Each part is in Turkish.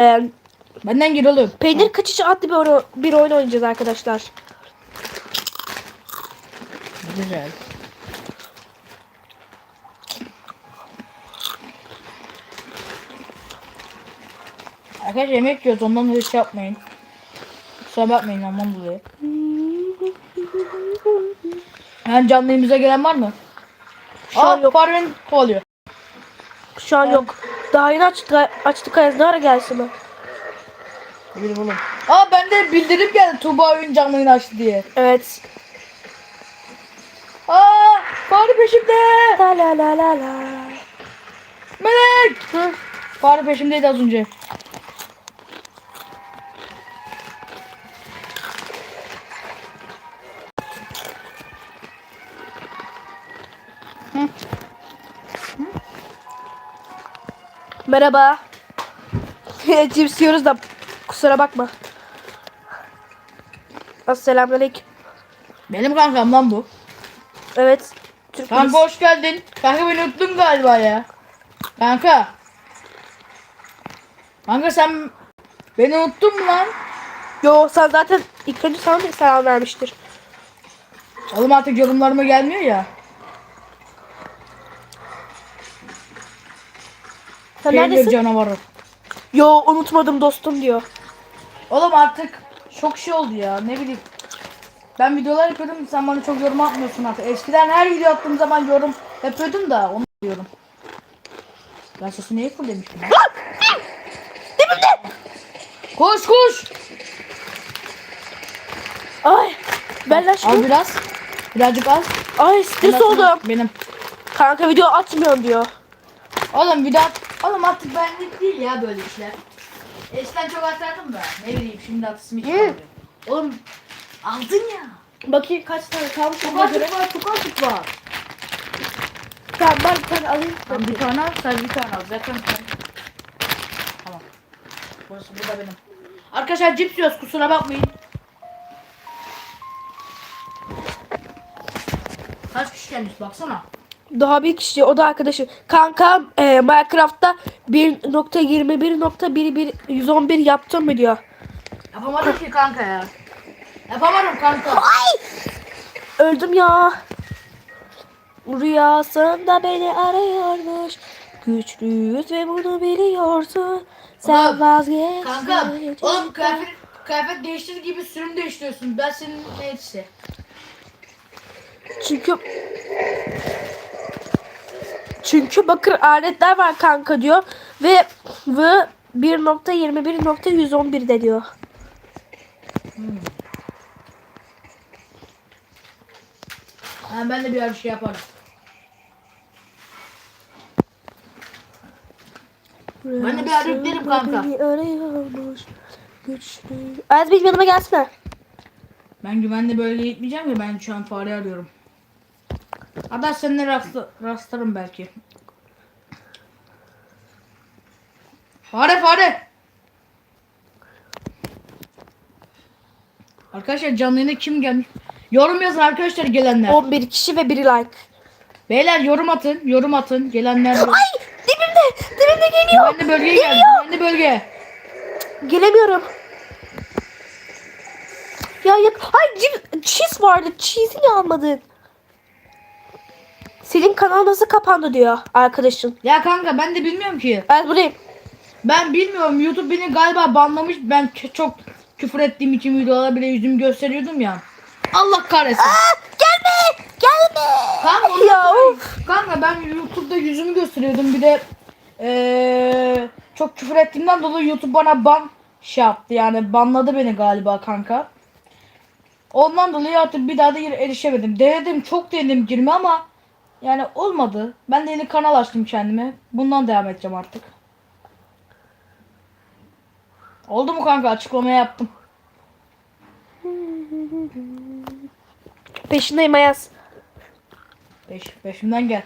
Ee, Benden gir oğlum. peynir kaçıcı adlı bir, oyun, bir oyun oynayacağız arkadaşlar. Güzel. Arkadaşlar yemek yiyoruz ondan dolayı şey yapmayın. Kusura bakmayın ondan dolayı. Yani canlı gelen var mı? Şu an Aa yok. beni kovalıyor. Şu an yok. Daha yeni açtık, açtık ayaz. Ne ara gelsin o? Bilir oğlum. Aa bende bildirim geldi Tuğba oyun canlı yayını açtı diye. Evet. Aa fare peşimde. La la la la la. Melek. Hı. Fare peşimdeydi az önce. Merhaba. Cips yiyoruz da kusura bakma. Selamünaleyküm. Benim kankam lan bu. Evet. Türk Kanka hoş geldin. Kanka beni unuttun galiba ya. Kanka. Kanka sen beni unuttun mu lan? Yo sen zaten ilk önce sana bir selam vermiştir. Oğlum artık yorumlarıma gelmiyor ya. Sen Peynir neredesin? canavarı. Yo unutmadım dostum diyor. Oğlum artık çok şey oldu ya ne bileyim. Ben videolar yapıyordum sen bana çok yorum atmıyorsun artık. Eskiden her video attığım zaman yorum yapıyordum da onu diyorum. Ben sesi neyi full demiştim? ya? Koş koş. Ay. Ben Al biraz. Birazcık az. Ay stres Ondan sonra oldum. Benim. Kanka video atmıyorum diyor. Oğlum bir daha oğlum artık benlik değil ya böyle işler. Eskiden çok atardım da ne bileyim şimdi atısım hiç kalmıyor. Oğlum aldın ya. Bakayım kaç tane kalmış Çok ona göre. artık var çok artık var. Tamam ben bir tane alayım. Tamam bir tane al sadece bir tane al zaten sen. Tamam. Burası bu da benim. Arkadaşlar cips yiyoruz kusura bakmayın. Kaç kişi gelmiş baksana. Daha bir kişi o da arkadaşım. Kanka e, Minecraft'ta 1.21.11 yaptım mı diyor. Yapamadım ki kanka ya. Yapamadım kanka. Öldüm ya. Rüyasında beni arıyormuş. Güçlüyüz ve bunu biliyorsun. Sen Oğlum, vazgeç. Kanka oğlum kıyafet, kıyafet değiştir gibi sürüm değiştiriyorsun. Ben senin ne. Çünkü çünkü bakır aletler var kanka diyor ve ve 1.21.111 de diyor. Ha, ben de bir şey yaparım. Ben de bir ara yüklerim kanka. Güçlü. Az benim yanıma gelsene. Ben güvenli bölgeye gitmeyeceğim ya ben şu an fare arıyorum. Hatta seninle rastla, rastlarım belki. Fare fare. Arkadaşlar canlı yayına kim gelmiş? Yorum yazın arkadaşlar gelenler. 11 kişi ve biri like. Beyler yorum atın, yorum atın. Gelenler. Ay dibimde dibimde geliyor. Güvenli bölgeye. Geliyor. Güvenli bölge. Gelemiyorum. Ya yak ay cheese vardı. Cheese'i niye almadın? Senin kanal nasıl kapandı diyor arkadaşın. Ya kanka ben de bilmiyorum ki. Ben buradayım. Ben bilmiyorum. YouTube beni galiba banlamış. Ben çok küfür ettiğim için videolarda bile yüzümü gösteriyordum ya. Allah kahretsin. Gelme! Gelme! Kanka, Ya of. kanka ben YouTube'da yüzümü gösteriyordum. Bir de eee, çok küfür ettiğimden dolayı YouTube bana ban şey yaptı. Yani banladı beni galiba kanka. Ondan dolayı artık bir daha da erişemedim. Denedim çok denedim girme ama yani olmadı. Ben de yeni kanal açtım kendime. Bundan devam edeceğim artık. Oldu mu kanka? Açıklamaya yaptım. Peşindeyim Ayaz. Beş, beşimden gel.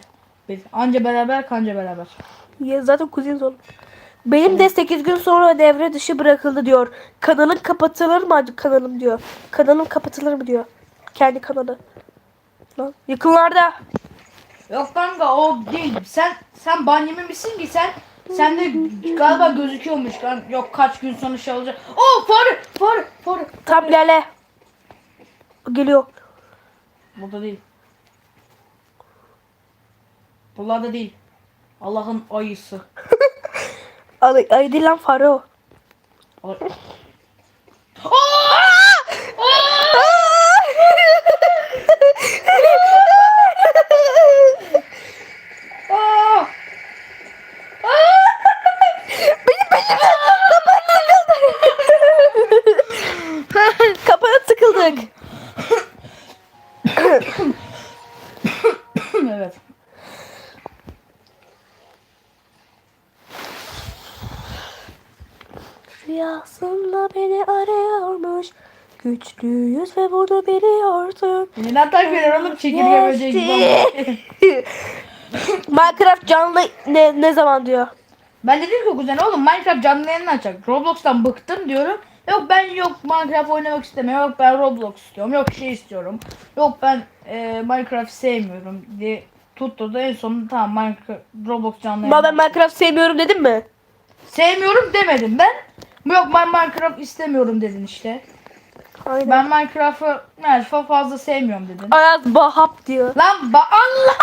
Biz anca beraber kanca beraber. Ya zaten kuzeniz oğlum. Benim de 8 gün sonra devre dışı bırakıldı diyor. Kanalın kapatılır mı kanalım diyor. Kanalım kapatılır mı diyor. Kendi kanalı. Lan yakınlarda. Yok kanka o değil. Sen sen ban yememişsin ki sen Sende galiba gözüküyormuş. Kan- Yok kaç gün sonra şey olacak. Oo fare fare fare. Tam ilerle. Geliyor. Burada değil. Buralarda değil. Allah'ın ayısı. Ay, ay değil lan fare o. Ay- Aa! Kapana tıkıldık. evet. Rüyasında beni arıyormuş. Güçlüyüz ve bunu biliyordun. Neden takip ediyor oğlum çekirge böceği. Minecraft canlı ne, ne zaman diyor? Ben dedim ki kuzen oğlum Minecraft canlı yayını açacak. Roblox'tan bıktım diyorum. Yok ben yok Minecraft oynamak istemiyorum. Yok ben Roblox istiyorum. Yok şey istiyorum. Yok ben e, Minecraft sevmiyorum diye tutturdu. En sonunda tamam Minecraft Roblox canlı Ama ben Minecraft sevmiyorum dedim mi? Sevmiyorum demedim ben. Yok ben Minecraft istemiyorum dedin işte. Aynen. Ben Minecraft'ı yani çok fazla sevmiyorum dedin. Ayaz Bahap diyor. Lan ba Allah!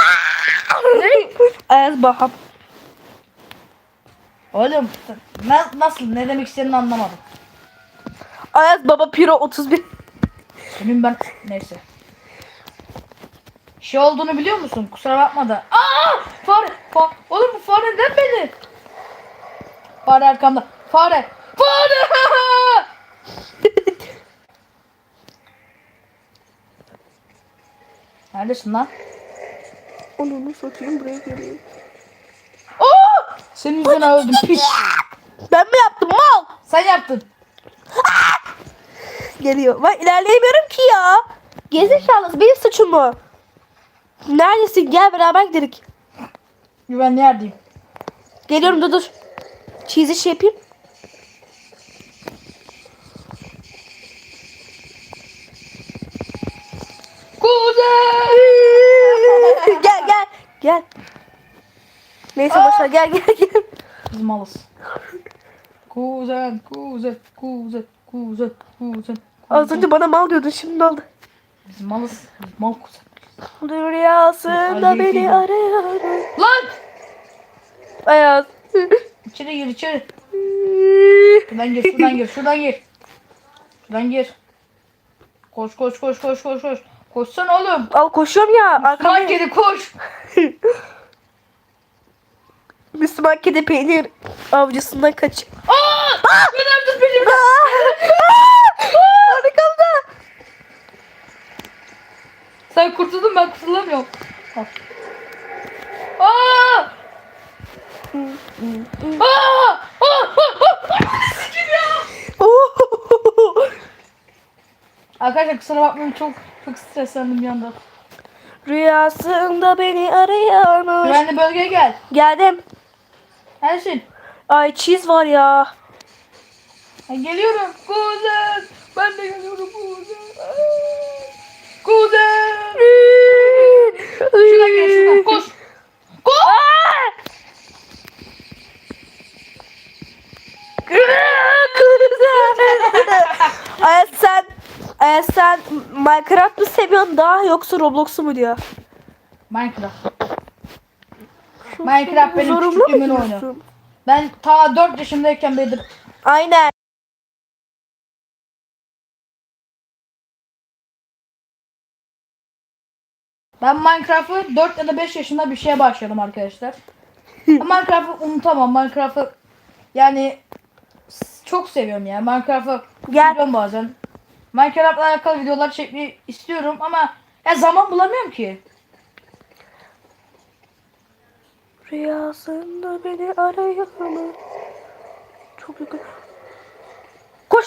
Ayaz Bahap. Oğlum na- nasıl ne demek istediğini anlamadım. Ayaz Baba Piro 31. Senin ben neyse. Şey olduğunu biliyor musun? Kusura bakma da. Aa! Fare! Fa Oğlum bu fare neden beni? Fare arkamda. Fare! Fare! Neredesin lan? Onu satayım buraya geliyor. Oo! Senin yüzünden öldüm piç. Ben mi yaptım mal? Sen yaptın. Geliyor. Ben ilerleyemiyorum ki ya. Gerizekalısı benim suçum mu? Neredesin? Gel beraber gidelim. Güvenli yerdeyim. Geliyorum dur dur. Cheesy şey yapayım. Kuzey! gel gel. Neyse boşver gel gel gel. Biz malız. Kuzen, kuzen, kuzen, kuzen, kuzen. Az önce bana mal diyordun şimdi ne oldu? Biz malız. Biz mal kuzen. Rüyasında Ay, beni iyi. arıyorum. Lan! Ayaz. İçeri gir içeri. Şuradan gir şuradan gir şuradan gir. Şuradan gir. Koş koş koş koş koş koş. Koşsana oğlum. Al koşuyorum ya. Arkamda geri koş. Müslüman kedi peynir avcısından kaç. Aa! Neden tut beni? Arkamda. Sen kurtuldun ben kurtulamıyorum. Al. Aa! Aa! Aa! Aa! Sikim ya! Arkadaşlar kusura bakmayın çok çok streslendim bir anda. Rüyasında beni arıyormuş. Güvenli bölgeye gel. Geldim. Neredesin? Ay cheese var ya. Ha, geliyorum. Kuzen. Ben de geliyorum kuzen. Kuzen. Şuradan gel şuradan. Koş. Koş. Ay sen Ay sen Minecraft mı seviyorsun daha yoksa Roblox'u mu diyor? Minecraft. Minecraft benim Zorunlu küçüklüğümün oyunu. Ben ta 4 yaşındayken beri Aynen. ben Minecraft'ı 4 ya da 5 yaşında bir şeye başladım arkadaşlar. Minecraft'ı unutamam. Minecraft'ı yani çok seviyorum ya. Minecraft'ı seviyorum bazen. Minecraft'la alakalı videolar çekmeyi istiyorum ama ya zaman bulamıyorum ki. Rüyasında beni arıyormuş. Çok yakın. Koş.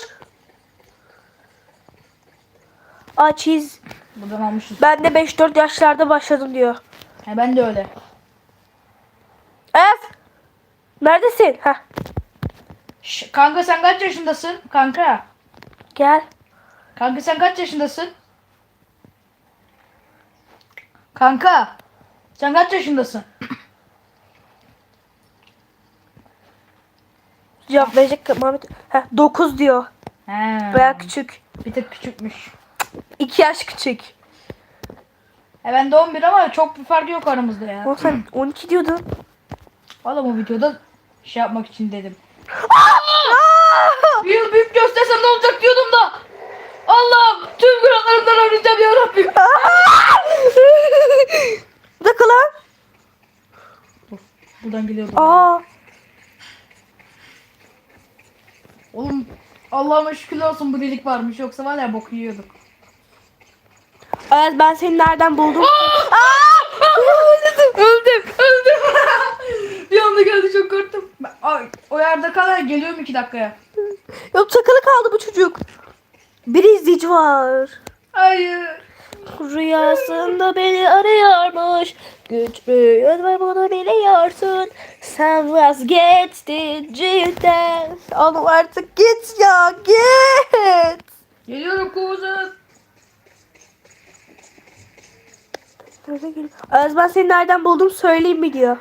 Cheese. Buradan almışız. Ben de 5-4 yaşlarda başladım diyor. Ha, ben de öyle. Evet. Neredesin? Şş, kanka sen kaç yaşındasın? Kanka. Gel. Kanka sen kaç yaşındasın? Kanka. Sen kaç yaşındasın? Cevap verecek Muhammed. Heh, 9 diyor. He. Baya küçük. Bir tık küçükmüş. 2 yaş küçük. E ben de 11 ama çok bir fark yok aramızda ya. Oğlum sen 12 diyordun. Valla bu videoda şey yapmak için dedim. yıl büyük göstersem ne olacak diyordum da. Günahlarımdan arayacağım ya Rabbim. Bir dakika lan. Buradan geliyorum. Aa. Oğlum Allah'ıma şükürler olsun bu delik varmış yoksa var ya boku yiyorduk. Evet ben seni nereden buldum? öldüm, öldüm, öldüm. bir anda geldi çok korktum. Ay, o yerde kal geliyorum iki dakikaya. Yok takılı kaldı bu çocuk. Bir izleyici var. Hayır. Rüyasında beni arıyormuş. Güçlüyün ve bunu biliyorsun. Sen vazgeçtin cidden. Oğlum artık git ya git. Geliyorum kuzen. Nerede geliyor? Az ben seni nereden buldum söyleyeyim mi diyor.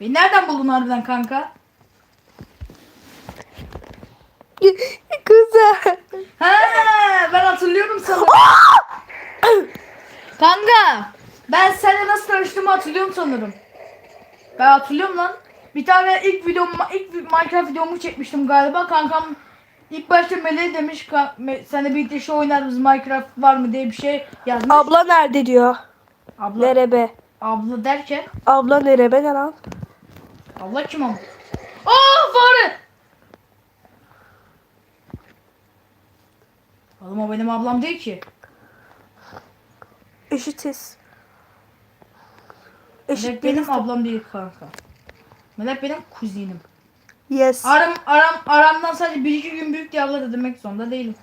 Beni nereden buldun harbiden kanka? Güzel. He, ben hatırlıyorum sana. Kanka, ben seninle nasıl tanıştığımı hatırlıyorum sanırım. Ben hatırlıyorum lan. Bir tane ilk videom, ilk Minecraft videomu çekmiştim galiba. Kankam ilk başta Melih demiş, "Ka- Me- seninle birlikte şey oynarız Minecraft var mı diye bir şey yazmış. Abla nerede diyor. abla, Nerebe? abla derken, Abla nerebe ne lan? abla kim ama? Aa fare! Oğlum o benim ablam değil ki. Eşitiz. Melek benim değiliz ablam değil kanka. Melek benim kuzenim. Yes. Aram, aram, aramdan sadece bir iki gün büyük diye abla da demek zorunda değilim.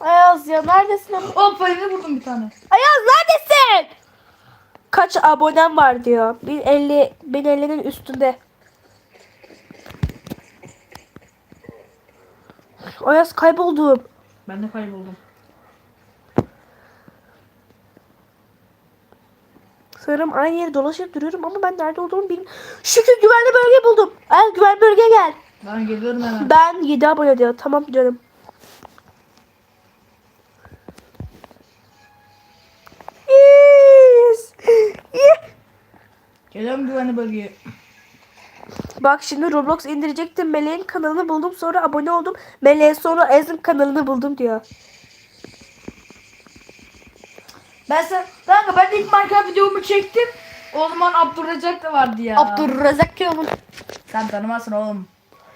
Ayaz ya neredesin? Hop elini vurdum bir tane. Ayaz neredesin? Kaç abonem var diyor. 1050 1050'nin üstünde. Ayaz kayboldum. Ben de kayboldum. Sanırım aynı yeri dolaşıp duruyorum ama ben nerede olduğumu bilmiyorum. Şükür güvenli bölge buldum. Ayaz güvenli bölge gel. Ben geliyorum hemen. Ben 7 abone diyor. Tamam canım. Yes. Geliyorum güvenli bölgeye. Bak şimdi Roblox indirecektim. Meleğin kanalını buldum. Sonra abone oldum. Meleğin sonra Ezin kanalını buldum diyor. Ben sen, kanka ben ilk Minecraft videomu çektim. O zaman Abdurrezzak da vardı ya. Abdurrazak ya oğlum. Sen tanımazsın oğlum.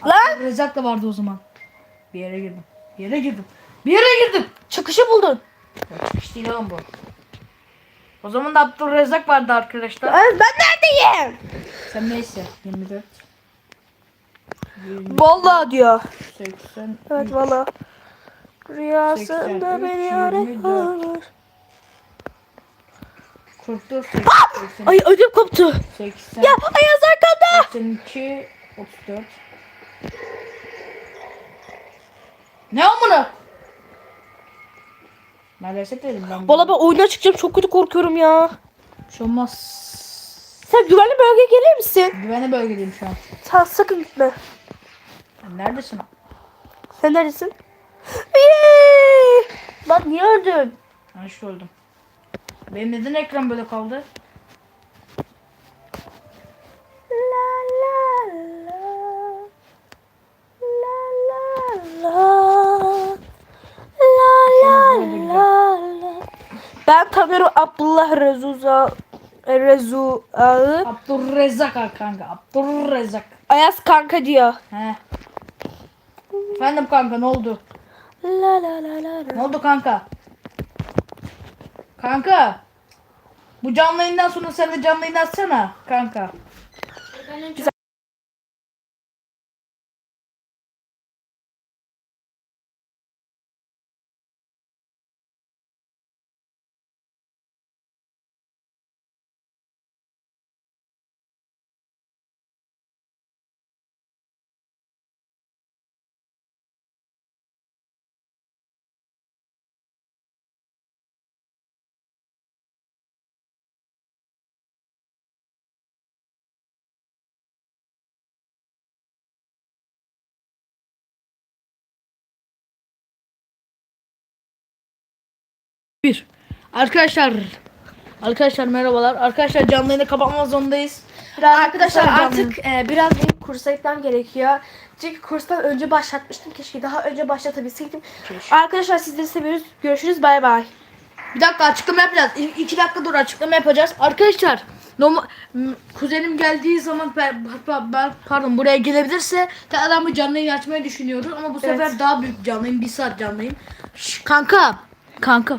Lan Abdurrezzak da vardı o zaman. Bir yere girdim. Bir yere girdim. Bir yere girdim. çıkışı buldun. Ya Çıkış değil oğlum bu. O zaman da Abdurrezzak vardı arkadaşlar. Evet, ben neredeyim? Sen neyse. 24. 20, Vallahi diyor. 80. Evet valla. Rüyasında 83, beni 24. arıyormuş. 44, 80, Ay ödüm koptu. 80, Ya Ayaz arkanda. 82, 34. Ne amına? Reset dedim ben. Valla ben oyuna çıkacağım çok kötü korkuyorum ya. Bir şey olmaz. Sen güvenli bölgeye gelir misin? Güvenli bölgedeyim şu an. Sen sakın gitme. Sen neredesin? Sen neredesin? Yeee! Lan niye öldün? Ben şu öldüm. Benim neden ekran böyle kaldı? La la la. La la la. La la la la. Ben tanıyorum Abdullah Rezuza Rezu ha kanka. Abdurrezzak. Ayaz kanka diyor. He. Efendim kanka ne oldu? La la la la Ne oldu kanka? Kanka. Bu canlı yayından sonra sen de canlı yayın açsana kanka. Bir. Arkadaşlar Arkadaşlar merhabalar. Arkadaşlar canlı yayını kapatmak zorundayız. Arkadaşlar artık e, biraz benim kursa gitmem gerekiyor. Çünkü kurstan önce başlatmıştım. Keşke daha önce başlatabilseydim. Arkadaşlar sizleri seviyoruz. Görüşürüz. Bay bay. Bir dakika açıklama yapacağız. İ- iki dakika dur açıklama yapacağız. Arkadaşlar normal kuzenim geldiği zaman ben, pardon buraya gelebilirse tekrardan bir canlı yayın açmayı düşünüyoruz ama bu sefer Evet. daha büyük canlı yayın. Bir saat canlı yayın. Şş, kanka. Kanka.